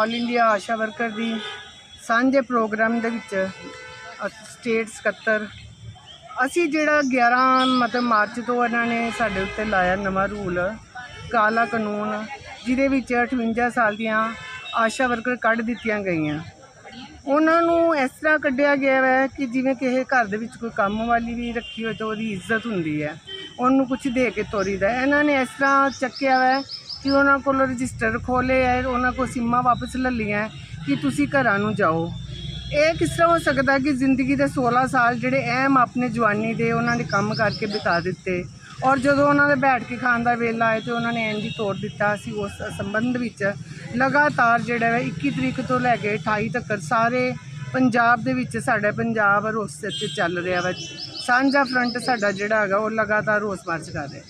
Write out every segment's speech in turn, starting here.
All India ਆਸ਼ਾ worker ਦੀ ਸਾਂਝੇ programme ਦੇ ਵਿੱਚ ਸਟੇਟ ਸਕੱਤਰ। ਅਸੀਂ ਜਿਹੜਾ 11 ਮਤਲਬ ਮਾਰਚ ਤੋਂ ਇਹਨਾਂ ਨੇ ਸਾਡੇ ਉੱਤੇ ਲਾਇਆ ਨਵਾਂ ਰੂਲ, ਕਾਲਾ ਕਾਨੂੰਨ, ਜਿਹਦੇ ਵਿੱਚ 58 ਸਾਲ ਦੀਆਂ ਆਸ਼ਾ ਵਰਕਰ ਕੱਢ ਦਿੱਤੀਆਂ ਗਈਆਂ। ਉਹਨਾਂ ਨੂੰ ਇਸ ਤਰ੍ਹਾਂ ਕੱਢਿਆ ਗਿਆ ਹੈ ਕਿ ਜਿਵੇਂ ਕਿਸੇ ਘਰ ਦੇ ਵਿੱਚ ਕੋਈ ਕੰਮ ਵਾਲੀ ਵੀ ਰੱਖੀ ਹੋਏ ਤਾਂ ਉਹਦੀ ਇੱਜ਼ਤ ਹੁੰਦੀ ਹੈ। ਉਹਨੂੰ ਕੁਝ ਦੇ ਕੇ ਤੋਰੀਦਾ ਹੈ। ਇਹਨਾਂ ਨੇ ਇਸ ਤਰ੍ਹਾਂ ਚੱਕਿਆ ਹੈ ਕਿ ਉਹਨਾਂ ਕੋਲ ਰਜਿਸਟਰ ਖੋਲੇ ਹੈ ਉਹਨਾਂ ਕੋਲ ਸਿੰਮਾਂ ਵਾਪਸ ਲੈ ਲਈਆਂ ਕਿ ਤੁਸੀਂ ਘਰਾਂ ਨੂੰ ਜਾਓ। ਇਹ ਕਿਸ ਤਰ੍ਹਾਂ ਹੋ ਸਕਦਾ ਕਿ ਜ਼ਿੰਦਗੀ ਦੇ 16 ਸਾਲ ਜਿਹੜੇ ਅਹਿਮ ਆਪਣੇ ਜਵਾਨੀ ਦੇ ਉਹਨਾਂ ਨੇ ਕੰਮ ਕਰਕੇ ਬਿਤਾ ਦਿੱਤੇ ਔਰ ਜਦੋਂ ਉਹਨਾਂ ਦੇ ਬੈਠ ਕੇ ਖਾਣ ਦਾ ਵੇਲਾ ਆਏ ਤੇ ਉਹਨਾਂ ਨੇ ਇੰਜ ਤੋੜ ਦਿੱਤਾ ਸੀ ਉਸ ਸੰਬੰਧ ਵਿੱਚ ਲਗਾਤਾਰ ਜਿਹੜਾ ਹੈ 21 ਤਰੀਕ ਤੋਂ ਲੈ ਕੇ 28 ਤੱਕ ਸਾਰੇ ਪੰਜਾਬ ਦੇ ਵਿੱਚ ਸਾਡਾ ਪੰਜਾਬ ਰੋਸ ਤੇ ਚੱਲ ਰਿਹਾ ਵਾ। ਸਾਂਝਾ ਫਰੰਟ ਸਾਡਾ ਜਿਹੜਾ ਹੈਗਾ ਉਹ ਲਗਾਤਾਰ ਰੋਸ ਮਾਰਚ ਕਰ ਰਿਹਾ।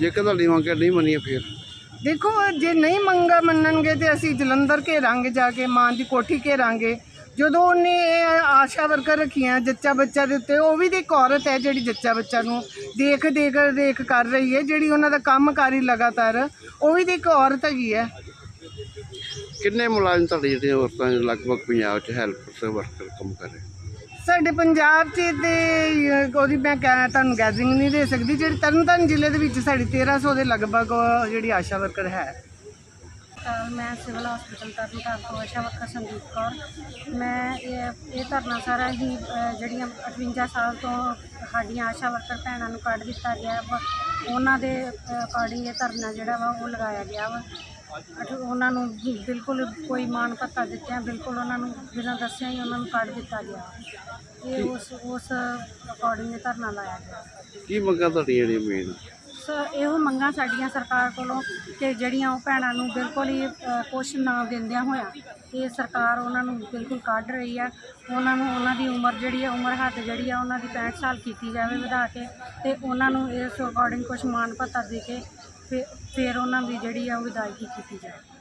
ਜੇਕਰ ਤੁਹਾਡੀ ਮੰਗਾਂ ਨਹੀਂ ਮੰਨੀਆਂ ਫਿਰ। ਦੇਖੋ, ਜੇ ਨਹੀਂ ਮੰਗਾ ਮੰਨਣਗੇ ਤੇ ਅਸੀਂ ਜਲੰਧਰ ਘੇਰਾਂਗੇ ਜਾ ਕੇ, ਮਾਂ ਦੀ ਕੋਠੀ ਘੇਰਾਂਗੇ। ਜਦੋਂ ਉਹਨੇ ਇਹ ਆਸ਼ਾ ਵਰਕਰ ਰੱਖੀਆਂ ਜੱਚਾ ਬੱਚਾ ਦੇ ਉੱਤੇ, ਉਹ ਵੀ ਤੇ ਇੱਕ ਔਰਤ ਹੈ ਜਿਹੜੀ ਜੱਚਾ ਬੱਚਾ ਨੂੰ ਦੇਖ ਦੇਖ ਦੇਖ ਕਰ ਰਹੀ ਹੈ, ਜਿਹੜੀ ਉਹਨਾਂ ਦਾ ਕੰਮਕਾਰੀ ਲਗਾਤਾਰ, ਉਹ ਵੀ ਤੇ ਇੱਕ ਔਰਤ ਹੈਗੀ ਹੈ। ਕਿੰਨੇ ਮੁਲਾਜ਼ਮ ਤੁਹਾਡੇ ਜਿਹੜੇ ਔਰਤਾਂ ਦੇ ਲਗਭਗ ਪੰਜਾਬ 'ਚ ਹੈਲਪ ਵਰਕਰ ਕੰਮ ਕਰ ਰਹੇ? ਸਾਡੇ ਪੰਜਾਬ 'ਚ ਤੇ ਉਹਦੀ ਮੈਂ ਕਹਿ, ਤੁਹਾਨੂੰ ਗੈਦਰਿੰਗ ਨਹੀਂ ਦੇ ਸਕਦੀ, ਜਿਹੜੀ ਤਰਨਤਾਰਨ ਜ਼ਿਲ੍ਹੇ ਦੇ ਵਿੱਚ ਸਾਡੀ 1300 ਦੇ ਲਗਭਗ ਜਿਹੜੀ ਆਸ਼ਾ ਵਰਕਰ ਹੈ। ਮੈਂ ਸਿਵਲ ਹਸਪੀਟਲ ਤਰਨਤਾਰਨ ਤੋਂ ਆਸ਼ਾ ਵਰਕਰ ਸੰਦੀਪ ਕੌਰ। ਮੈਂ ਇਹ ਇਹ ਧਰਨਾ ਸਾਰਾ ਹੀ ਜਿਹੜੀਆਂ 58 ਸਾਲ ਤੋਂ ਸਾਡੀਆਂ ਆਸ਼ਾ ਵਰਕਰ ਭੈਣਾਂ ਨੂੰ ਕੱਢ ਦਿੱਤਾ ਗਿਆ ਵਾ। ਉਹਨਾਂ ਦੇ ਅਕੋਰਡਿੰਗ ਇਹ ਧਰਨਾ ਜਿਹੜਾ ਵਾ, ਉਹ ਲਗਾਇਆ ਗਿਆ ਵਾ। ਉਹਨਾਂ ਨੂੰ ਬਿਲਕੁਲ ਕੋਈ ਮਾਨ ਭੱਤਾ ਦਿੱਤਿਆਂ ਬਿਲਕੁਲ ਉਹਨਾਂ ਨੂੰ ਬਿਨਾਂ ਦੱਸਿਆ ਹੀ ਉਹਨਾਂ ਨੂੰ ਕੱਢ ਦਿੱਤਾ ਗਿਆ। ਇਹ ਉਸ ਉਸ ਅਕੋਰਡਿੰਗ ਧਰਨਾ ਲਾਇਆ ਗਿਆ। ਕੀ ਮੰਗਾਂ ਤੁਹਾਡੀਆਂ ਜਿਹੜੀਆਂ ਮੇਨ? ਸੋ ਇਹੋ ਮੰਗਾਂ ਸਾਡੀਆਂ ਸਰਕਾਰ ਕੋਲੋਂ ਕਿ ਜਿਹੜੀਆਂ ਉਹ ਭੈਣਾਂ ਨੂੰ ਬਿਲਕੁਲ ਹੀ ਕੁਛ ਨਾ ਦਿੰਦਿਆਂ ਹੋਇਆਂ ਇਹ ਸਰਕਾਰ ਉਹਨਾਂ ਨੂੰ ਬਿਲਕੁਲ ਕੱਢ ਰਹੀ ਆ। ਉਹਨਾਂ ਨੂੰ ਉਹਨਾਂ ਦੀ ਉਮਰ ਜਿਹੜੀ ਆ ਉਮਰ ਹੱਦ ਜਿਹੜੀ ਆ ਉਹਨਾਂ ਦੀ 65 ਸਾਲ ਕੀਤੀ ਜਾਵੇ ਵਧਾ ਕੇ ਤੇ ਉਹਨਾਂ ਨੂੰ ਇਸ ਅਕੋਰਡਿੰਗ ਕੁਛ ਮਾਨ ਭੱਤਾ ਦੇ ਕੇ ਫਿਰ ਫਿਰ ਉਹਨਾਂ ਦੀ ਜਿਹੜੀ ਆ ਉਹ ਵਿਦਾਇਗੀ ਕੀਤੀ ਜਾਏ